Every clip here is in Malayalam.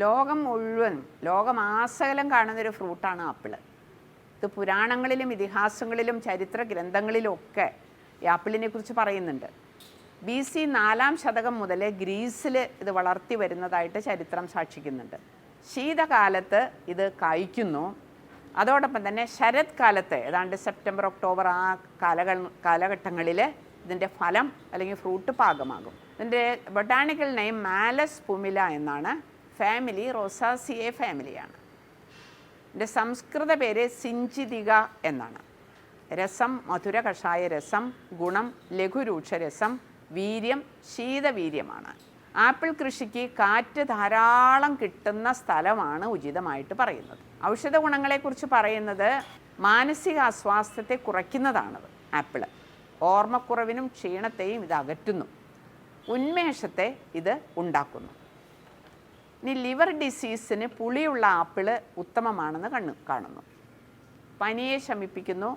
ലോകം മുഴുവൻ ലോകമാസകലം കാണുന്നൊരു ഫ്രൂട്ടാണ് ആപ്പിൾ. ഇത് പുരാണങ്ങളിലും ഇതിഹാസങ്ങളിലും ചരിത്ര ഗ്രന്ഥങ്ങളിലും ഒക്കെ ഈ ആപ്പിളിനെ കുറിച്ച് പറയുന്നുണ്ട്. ബി സി നാലാം ശതകം മുതൽ ഗ്രീസിൽ ഇത് വളർത്തി വരുന്നതായിട്ട് ചരിത്രം സാക്ഷിക്കുന്നുണ്ട്. ശീതകാലത്ത് ഇത് കായ്ക്കുന്നു. അതോടൊപ്പം തന്നെ ശരത് കാലത്ത് ഏതാണ്ട് സെപ്റ്റംബർ ഒക്ടോബർ ആ കാലകൾ കാലഘട്ടങ്ങളിൽ ഇതിന്റെ ഫലം അല്ലെങ്കിൽ ഫ്രൂട്ട് പാകമാകും. ഇതിന്റെ ബൊട്ടാണിക്കൽ നെയിം മാലസ് പുമില എന്നാണ്. ഫാമിലി റോസാസിയെ ഫാമിലിയാണ് എന്റെ സംസ്കൃത പേര് സിഞ്ചിതിക എന്നാണ്. രസം മധുര കഷായ രസം ഗുണം ലഘുരൂക്ഷ രസം വീര്യം ശീതവീര്യമാണ് ആപ്പിൾ കൃഷിക്ക് കാറ്റ് ധാരാളം കിട്ടുന്ന സ്ഥലമാണ് ഉചിതമായിട്ട് പറയുന്നത്. ഔഷധ ഗുണങ്ങളെക്കുറിച്ച് പറയുന്നത് മാനസിക അസ്വാസ്ഥ്യത്തെ കുറയ്ക്കുന്നതാണത് ആപ്പിൾ. ഓർമ്മക്കുറവിനും ക്ഷീണത്തെയും ഇത് അകറ്റുന്നു. ഉന്മേഷത്തെ ഇത് ഉണ്ടാക്കുന്നു. ഇനി ലിവർ ഡിസീസിന് പുളിയുള്ള ആപ്പിൾ ഉത്തമമാണെന്ന് കണ്ണു കാണുന്നു. പനിയെ ശമിപ്പിക്കുന്നു.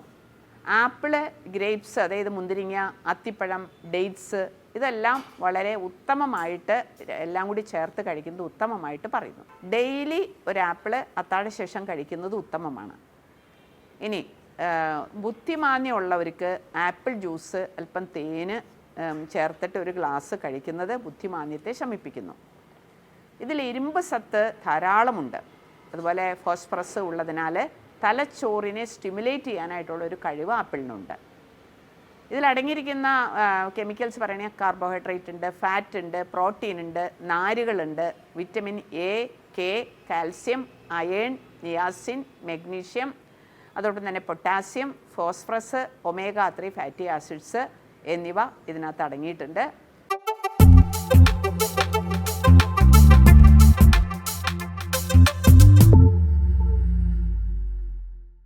ആപ്പിൾ ഗ്രേപ്സ് അതായത് മുന്തിരിങ്ങ അത്തിപ്പഴം ഡേറ്റ്സ് ഇതെല്ലാം വളരെ ഉത്തമമായിട്ട് എല്ലാം കൂടി ചേർത്ത് കഴിക്കുന്നത് ഉത്തമമായിട്ട് പറയുന്നു. ഡെയിലി ഒരു ആപ്പിൾ അത്താഴ ശേഷം കഴിക്കുന്നത് ഉത്തമമാണ്. ഇനി ബുദ്ധിമാന്യമുള്ളവർക്ക് ആപ്പിൾ ജ്യൂസ് അല്പം തേന് ചേർത്തിട്ട് ഒരു ഗ്ലാസ് കഴിക്കുന്നത് ബുദ്ധിമാന്യത്തെ ശമിപ്പിക്കുന്നു. ഇതിൽ ഇരുമ്പ് സത്ത് ധാരാളമുണ്ട്. അതുപോലെ ഫോസ്ഫറസ് ഉള്ളതിനാൽ തലച്ചോറിനെ സ്റ്റിമുലേറ്റ് ചെയ്യാനായിട്ടുള്ള ഒരു കഴിവ് ആപ്പിളിനുണ്ട്. ഇതിലടങ്ങിയിരിക്കുന്ന കെമിക്കൽസ് പറയണേ കാർബോഹൈഡ്രേറ്റ് ഉണ്ട് ഫാറ്റ് ഉണ്ട് പ്രോട്ടീൻ ഉണ്ട് നാരുകളുണ്ട് vitamin A K calcium iron niacin magnesium അതോടൊപ്പം തന്നെ potassium phosphorus omega three fatty acids എന്നിവ ഇതിനകത്ത് അടങ്ങിയിട്ടുണ്ട്.